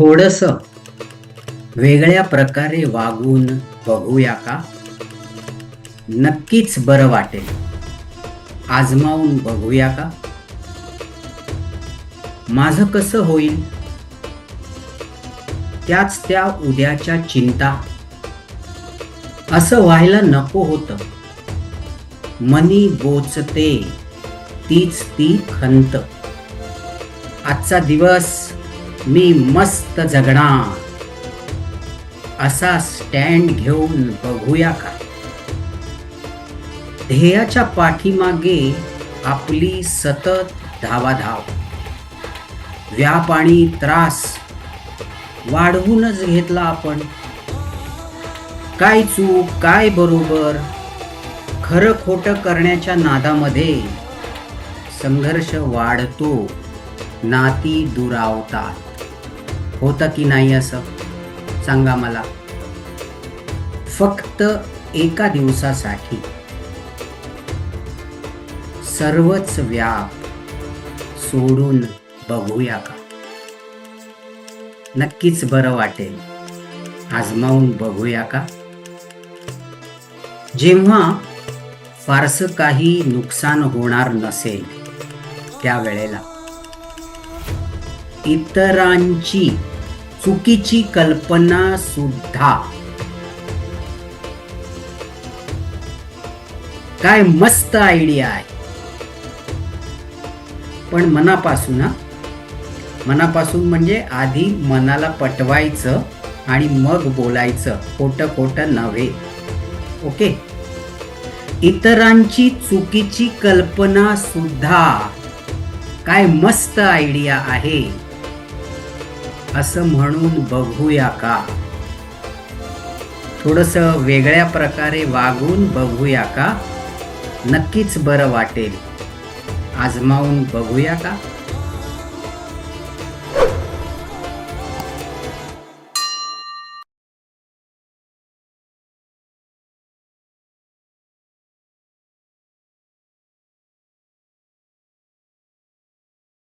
थोडस वेगळ्या प्रकारे वागून बघूया का? नक्कीच बरं वाटेल. आजमावून बघूया का? माझं कसं होईल? त्याच त्या उद्याच्या चिंता. असं व्हायला नको होतं. मनी बोचते तीच ती खंत. आजचा दिवस मी मस्त जगणार. असा स्टँड घेऊन बघूया का? ध्येयाच्या पाठीमागे आपली सतत धावाधाव. व्याप आणि त्रास वाढवूनच घेतला आपण. काय चूक काय बरोबर खरं खोटं करण्याच्या नादामध्ये संघर्ष वाढतो नाती दुरावतात. होतं की नाही असं सांगा मला. फक्त एका दिवसासाठी. सर्वच व्याप सोडून बघूया का? नक्कीच बरं वाटेल. आजमावून बघूया का? जेव्हा फारसं काही नुकसान होणार नसेल त्यावेळेला. इतरांची चुकीची कल्पना सुद्धा. काय मस्त आयडिया आहे. पण मनापासून हा? मनापासून म्हणजे आधी मनाला पटवायचं आणि मग बोलायचं खोटं खोटं नव्हे. ओके? इतरांची चुकीची कल्पना सुद्धा काय मस्त आयडिया आहे. असं म्हणून बघूया का? थोडस वेगळ्या प्रकारे वागून बघूया का? नक्कीच बरं वाटेल. आजमावून बघूया का?